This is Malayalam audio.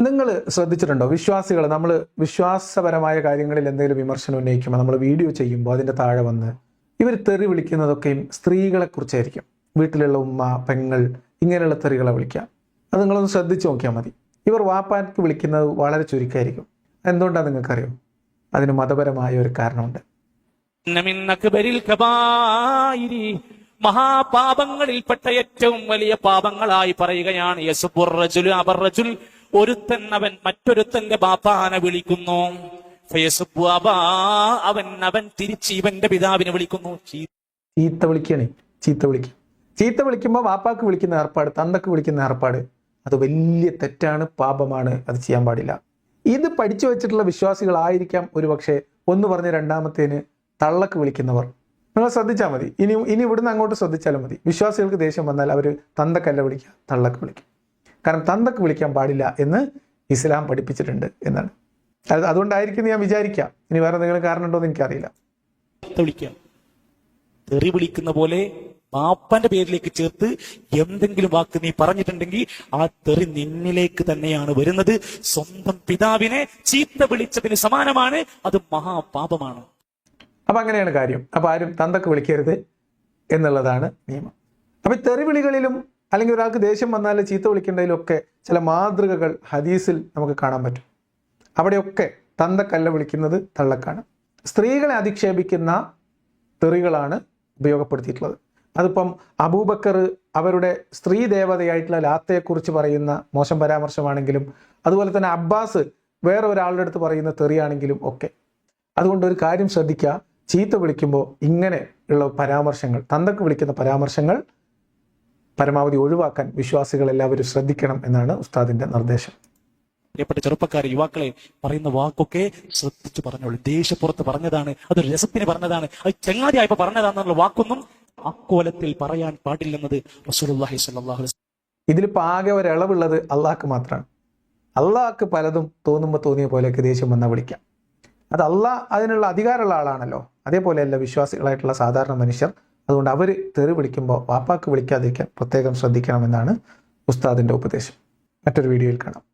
നിങ്ങൾ ശ്രദ്ധിച്ചിട്ടുണ്ടോ? വിശ്വാസികൾ നമ്മൾ വിശ്വാസപരമായ കാര്യങ്ങളിൽ എന്തെങ്കിലും വിമർശനം ഉന്നയിക്കുമ്പോൾ നമ്മൾ വീഡിയോ ചെയ്യുമ്പോൾ അതിന്റെ താഴെ വന്ന് ഇവർ തെറി വിളിക്കുന്നതൊക്കെയും സ്ത്രീകളെ കുറിച്ചായിരിക്കും വീട്ടിലുള്ള ഉമ്മ പെങ്ങൾ ഇങ്ങനെയുള്ള തെറികളെ വിളിക്കുക അത് നിങ്ങളൊന്ന് ശ്രദ്ധിച്ചു നോക്കിയാൽ മതി. ഇവർ വാപ്പാക്ക് വിളിക്കുന്നത് വളരെ ചുരുക്കമായിരിക്കും എന്തുകൊണ്ടാണ് നിങ്ങൾക്കറിയോ? അതിന് മതപരമായ ഒരു കാരണമുണ്ട്. മഹാപാപങ്ങളിൽപ്പെട്ട ഏറ്റവും വലിയ പാപങ്ങളായി പറയുകയാണ് ഒരുത്തൻ അവൻ മറ്റൊരുത്തന്റെ ബാപ്പാനെ വിളിക്കുന്നു. അവൻ അവൻ തിരിച്ച് ഇവന്റെ പിതാവിനെ വിളിക്കുന്നു. ചീത്ത വിളിക്കണേ ചീത്ത വിളിക്കും. ചീത്ത വിളിക്കുമ്പോൾ വാപ്പാക്ക് വിളിക്കുന്ന ഏർപ്പാട് തന്തക്ക് വിളിക്കുന്ന ഏർപ്പാട് അത് വലിയ തെറ്റാണ് പാപമാണ് അത് ചെയ്യാൻ പാടില്ല. ഇത് പഠിച്ചു വെച്ചിട്ടുള്ള വിശ്വാസികളായിരിക്കാം ഒരുപക്ഷെ ഒന്ന് പറഞ്ഞ രണ്ടാമത്തേന് തള്ളക്ക് വിളിക്കുന്നവർ. നിങ്ങൾ ശ്രദ്ധിച്ചാൽ മതി. ഇനി ഇനി ഇവിടുന്ന് അങ്ങോട്ട് ശ്രദ്ധിച്ചാലും മതി. വിശ്വാസികൾക്ക് ദേഷ്യം വന്നാൽ അവർ തന്തക്കല്ല വിളിക്കുക തള്ളക്ക് വിളിക്കും. കാരണം തന്തക്ക് വിളിക്കാൻ പാടില്ല എന്ന് ഇസ്ലാം പഠിപ്പിച്ചിട്ടുണ്ട് എന്നാണ്. അത് അതുകൊണ്ടായിരിക്കും ഞാൻ വിചാരിക്കാം. ഇനി വേറെ എന്തെങ്കിലും കാരണം ഉണ്ടോ എന്ന് എനിക്കറിയില്ല. തെറി വിളിക്കുന്ന പോലെ പാപ്പന്റെ പേരിലേക്ക് ചേർത്ത് എന്തെങ്കിലും വാക്ക് നീ പറഞ്ഞിട്ടുണ്ടെങ്കിൽ ആ തെറി നിന്നിലേക്ക് തന്നെയാണ് വരുന്നത്. സ്വന്തം പിതാവിനെ ചീത്ത വിളിച്ചതിന് സമാനമാണ്. അത് മഹാപാപമാണ്. അപ്പൊ അങ്ങനെയാണ് കാര്യം. അപ്പൊ ആരും തന്തക്ക് വിളിക്കരുത് എന്നുള്ളതാണ് നിയമം. അപ്പൊ തെറി തെറിവിളികളിലും അല്ലെങ്കിൽ ഒരാൾക്ക് ദേഷ്യം വന്നാൽ ചീത്ത വിളിക്കേണ്ടതിലൊക്കെ ചില മാതൃകകൾ ഹദീസിൽ നമുക്ക് കാണാൻ പറ്റും. അവിടെയൊക്കെ തന്തക്കല്ല വിളിക്കുന്നത് തള്ളക്കാണ്. സ്ത്രീകളെ അധിക്ഷേപിക്കുന്ന തെറികളാണ് ഉപയോഗപ്പെടുത്തിയിട്ടുള്ളത്. അതിപ്പം അബൂബക്കർ അവരുടെ സ്ത്രീ ദേവതയായിട്ടുള്ള ലാത്തയെക്കുറിച്ച് പറയുന്ന മോശം പരാമർശമാണെങ്കിലും അതുപോലെ തന്നെ അബ്ബാസ് വേറെ ഒരാളുടെ അടുത്ത് പറയുന്ന തെറിയാണെങ്കിലും ഒക്കെ. അതുകൊണ്ട് ഒരു കാര്യം ശ്രദ്ധിക്കുക ചീത്ത വിളിക്കുമ്പോൾ ഇങ്ങനെ ഉള്ള പരാമർശങ്ങൾ തന്തക്ക് വിളിക്കുന്ന പരാമർശങ്ങൾ പരമാവധി ഒഴിവാക്കാൻ വിശ്വാസികൾ എല്ലാവരും ശ്രദ്ധിക്കണം എന്നാണ് ഉസ്താദിന്റെ നിർദ്ദേശം. പ്രിയപ്പെട്ട ചെറുപ്പക്കാരെ യുവാക്കളെ പറയുന്ന വാക്കൊക്കെ ശ്രദ്ധിച്ചു പറഞ്ഞോളൂ. ദേഷ്യപ്പുറത്ത് പറഞ്ഞതാണ് അതൊരു രസത്തിന് പറഞ്ഞതാണ് അത് ചങ്ങാതിയായപ്പോ പറഞ്ഞതാണെന്നുള്ള വാക്കൊന്നും അക്കോലത്തിൽ പറയാൻ പാടില്ലെന്നത് റസൂലുള്ളാഹി സ്വല്ലല്ലാഹു അലൈഹി ഇതിലിപ്പോൾ ആകെ ഒരിളവുള്ളത് അള്ളാഹ്ക്ക് മാത്രമാണ് അള്ളാഹ്ക്ക് പലതും തോന്നുമ്പോൾ തോന്നിയ പോലെയൊക്കെ ദേഷ്യം വന്നാൽ വിളിക്കാം. അത് അള്ളാഹ് അതിനുള്ള അധികാരമുള്ള ആളാണല്ലോ. അതേപോലെയല്ല വിശ്വാസികളായിട്ടുള്ള സാധാരണ മനുഷ്യർ അതുകൊണ്ട് അവർ തെറി വിളിക്കുമ്പോൾ വാപ്പാക്ക് വിളിക്കാതിരിക്കാൻ പ്രത്യേകം ശ്രദ്ധിക്കണമെന്നാണ് ഉസ്താദിന്റെ ഉപദേശം. മറ്റൊരു വീഡിയോയിൽ കാണാം.